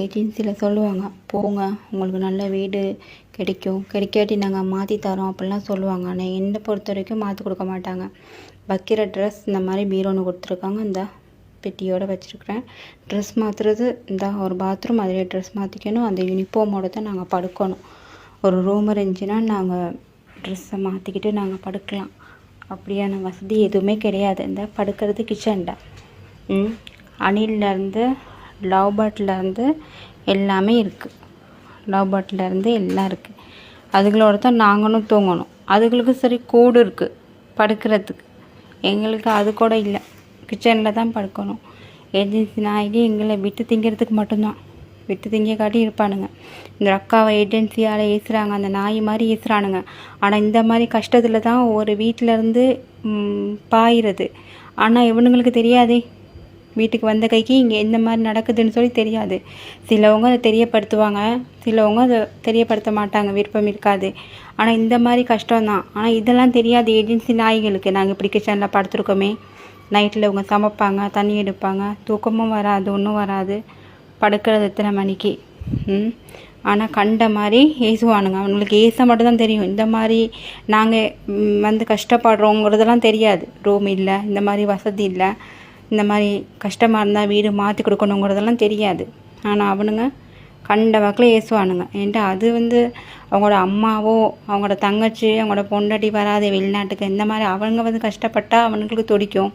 ஏஜென்சியில் சொல்லுவாங்க போங்க உங்களுக்கு நல்ல வீடு கிடைக்கும். கிடைக்காட்டி நாங்கள் மாற்றி தரோம் அப்படிலாம் சொல்லுவாங்க. ஆனால் என்னை பொறுத்த வரைக்கும் மாற்றி கொடுக்க மாட்டாங்க. வைக்கிற ட்ரெஸ் இந்த மாதிரி பீரோன்னு கொடுத்துருக்காங்க. இந்த பெட்டியோடு வச்சுருக்குறேன். ட்ரெஸ் மாற்றுறது இந்த ஒரு பாத்ரூம் அதிலே ட்ரெஸ் மாற்றிக்கணும் அந்த யூனிஃபார்மோடு தான் நாங்கள் படுக்கணும். ஒரு ரூம் இருந்துச்சுன்னா நாங்கள் ட்ரெஸ்ஸை மாற்றிக்கிட்டு நாங்கள் படுக்கலாம். அப்படியான வசதி எதுவுமே கிடையாது. இந்த படுக்கிறது கிச்சனில் ம் அணிலேருந்து லவ் பேர்ட்லேருந்து எல்லாமே இருக்குது லவ் பேர்ட்லேருந்து எல்லாம் இருக்குது அதுகளோட தான் நாங்களும் தூங்கணும். அதுகளுக்கு சரி கூடு இருக்குது படுக்கிறதுக்கு. எங்களுக்கு அது கூட இல்லை. கிச்சனில் தான் படுக்கணும். ஏஜென்சி நாய்க்கு எங்களை விட்டு திங்கிறதுக்கு மட்டும்தான். விட்டு திங்க காட்டி இருப்பானுங்க. இந்த அக்காவை ஏஜென்சியால் ஏசுகிறாங்க அந்த நாய் மாதிரி ஏசுகிறானுங்க ஆனால் இந்த மாதிரி கஷ்டத்தில் தான் ஒரு வீட்டிலேருந்து பாயிறது. ஆனால் இவனுங்களுக்கு தெரியாதே. வீட்டுக்கு வந்த கைக்கு இங்கே எந்த மாதிரி நடக்குதுன்னு சொல்லி தெரியாது. சிலவங்க அதை தெரியப்படுத்துவாங்க. சிலவங்க அதை தெரியப்படுத்த மாட்டாங்க. விருப்பம் இருக்காது. ஆனால் இந்த மாதிரி கஷ்டம்தான். ஆனால் இதெல்லாம் தெரியாது ஏஜென்சி நாய்களுக்கு நாங்கள் இப்படி கிச்சனில் படுத்துருக்கோமே. நைட்டில் இவங்க சமைப்பாங்க தண்ணி எடுப்பாங்க. தூக்கமும் வராது ஒன்றும் வராது. படுக்கிறது எத்தனை மணிக்கு? ம்? ஆனால் கண்ட மாதிரி ஏசுவானுங்க. அவங்களுக்கு ஏச மட்டும்தான் தெரியும். இந்த மாதிரி நாங்கள் வந்து கஷ்டப்படுறோங்கிறதெல்லாம் தெரியாது. ரூம் இல்லை இந்த மாதிரி வசதி இல்லை. இந்த மாதிரி கஷ்டமாக இருந்தால் வீடு மாற்றி கொடுக்கணுங்கிறதெல்லாம் தெரியாது. ஆனால் அவனுங்க கண்ட வாக்கில் ஏசுவானுங்க. ஏன்ட்டு அது வந்து அவங்களோட அம்மாவோ அவங்களோட தங்கச்சி அவங்களோட பொண்டாட்டி வராது வெளிநாட்டுக்கு இந்த மாதிரி அவங்க வந்து கஷ்டப்பட்டால் அவனுங்களுக்கு துடிக்கும்.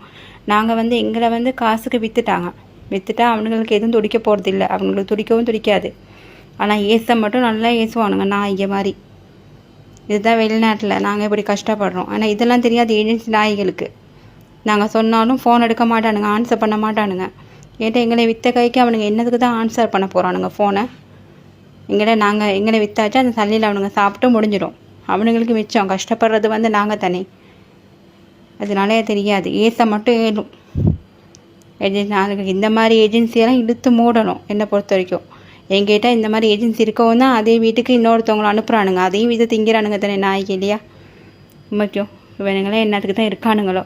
நாங்கள் வந்து எங்களை வந்து காசுக்கு விற்றுட்டாங்க விற்றுட்டா அவனுங்களுக்கு எதுவும் துடிக்க போகிறதில்ல அவங்களுக்கு துடிக்கவும் துடிக்காது. ஆனால் ஏச மட்டும் நல்லா ஏசுவானுங்க நான் இங்கே மாதிரி. இதுதான் வெளிநாட்டில் நாங்கள் இப்படி கஷ்டப்படுறோம். ஆனால் இதெல்லாம் தெரியாது ஏஜென்சி நாய்களுக்கு. நாங்கள் சொன்னாலும் ஃபோன் எடுக்க மாட்டானுங்க ஆன்சர் பண்ண மாட்டானுங்க. ஏன்ட்டு எங்களை விற்ற கைக்கு அவனுங்க என்னதுக்கு தான் ஆன்சர் பண்ண போகிறானுங்க ஃபோனை எங்களை நாங்கள் எங்களை விற்றாச்சு அந்த சல்லியில் அவனுங்க சாப்பிட்டு முடிஞ்சிடும். அவனுங்களுக்கு மிச்சம் கஷ்டப்படுறது வந்து நாங்கள் தானே. அதனாலே தெரியாது. ஏச மட்டும் ஏறும் ஏஜென்சி நாங்கள் இந்த மாதிரி ஏஜென்சியெல்லாம் இழுத்து மூடணும் என்னை பொறுத்த வரைக்கும் எங்கிட்ட இந்த மாதிரி ஏஜென்சி இருக்கவும் தான் அதே வீட்டுக்கு இன்னொருத்தவங்களை அனுப்புகிறானுங்க அதையும் வீட்டை திங்கிறானுங்க தானே நாய்க்கு இல்லையா? முக்கியம் இவனுங்களே என்னத்துக்கு தான் இருக்கானுங்களோ?